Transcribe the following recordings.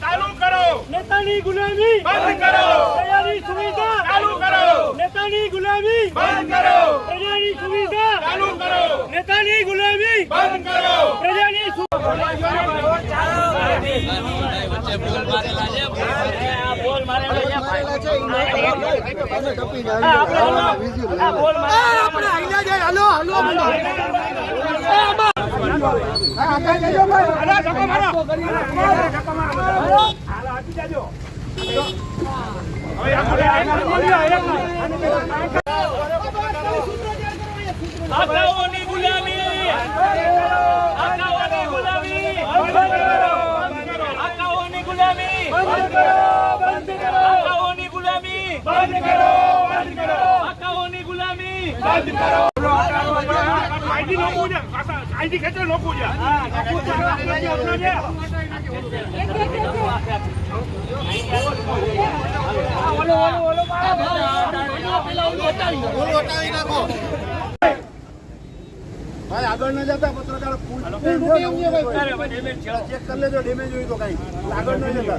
ચાલુ કરો નેતાની ગુલામી બંધ કરો પ્રજાની સુવિધા ચાલુ કરો નેતાની ગુલામી. બંધ કરો. પ્રજાની સુવિધા. ચાલુ કરો. નેતાની ગુલામી. બંધ કરો. પ્રજાની સુ- અલા, ધક્કો મારો. ધક્કો મારો. હાલો, આપી જાજો. આકાઓની ગુલામી. આકાઓની ગુલામી. આકાઓની ગુલામી. આકાઓની ગુલામી. આકાઓની આઈડી નોખું ભાઈ આગળ ન જતા પત્રકાર ચેક કરી લેજો ડેમેજ હોય તો કઈ આગળ ન જતા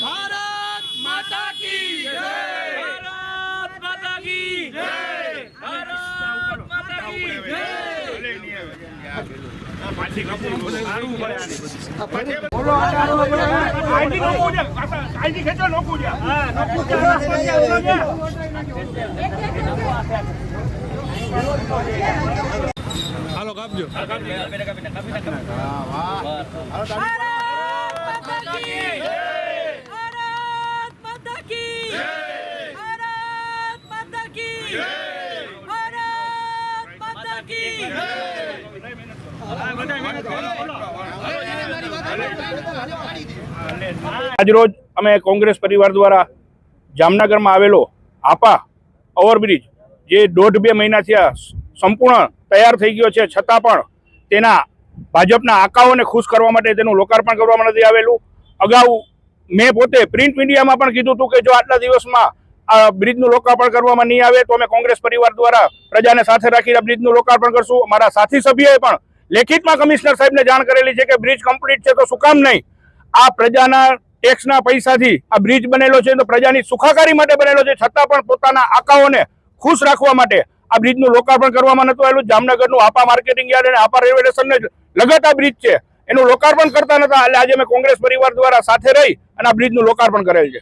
ભારત માતા કી જય ભારત માતા કી જય ભારત માતા કી જય પાછી કાપજો કાપી પડે કાપી નોખું ખેંચો નોખું આજરોજ અમે કોંગ્રેસ પરિવાર દ્વારા જામનગરમાં આવેલો આપા ઓવરબ્રિજ, જે દોઢ બે મહિના થયા સંપૂર્ણ તૈયાર થઈ ગયો છે. છતાં પણ તેના ભાજપના આકાઓને ખુશ કરવા માટે તેનું લોકાર્પણ કરવામાં નથી આવેલું. અગાઉ મેં પોતે પ્રિન્ટ મીડિયામાં પણ કીધું હતું કે જો આટલા દિવસમાં આ બ્રિજનું લોકાર્પણ કરવામાં નહીં આવે, તો અમે કોંગ્રેસ પરિવાર દ્વારા પ્રજાને સાથે રાખીને બ્રિજનું લોકાર્પણ કરશું. અમારા સાથી સભ્યોએ પણ લેખિતમાં કમિશનર સાહેબને જાણ કરેલી છે કે બ્રિજ કમ્પ્લીટ છે તો શું કામ નહીં? આ પ્રજાના ટેક્સના પૈસાથી આ બ્રિજ બનેલો છે તો પ્રજાની સુખાકારી માટે બનેલો છે. છતાં પણ પોતાના આકાઓને ખુશ રાખવા માટે આ બ્રિજનું લોકાર્પણ કરવામાં નતું આવેલું. જામનગરનું આપા માર્કેટિંગ યાર્ડ અને આપા રેલવે સ્ટેશનને લગત આ બ્રિજ છે. એનું લોકાર્પણ કરતા નતા એટલે આજે મેં કોંગ્રેસ પરિવાર દ્વારા સાથે રહી અને આ બ્રિજનું લોકાર્પણ કરેલ છે.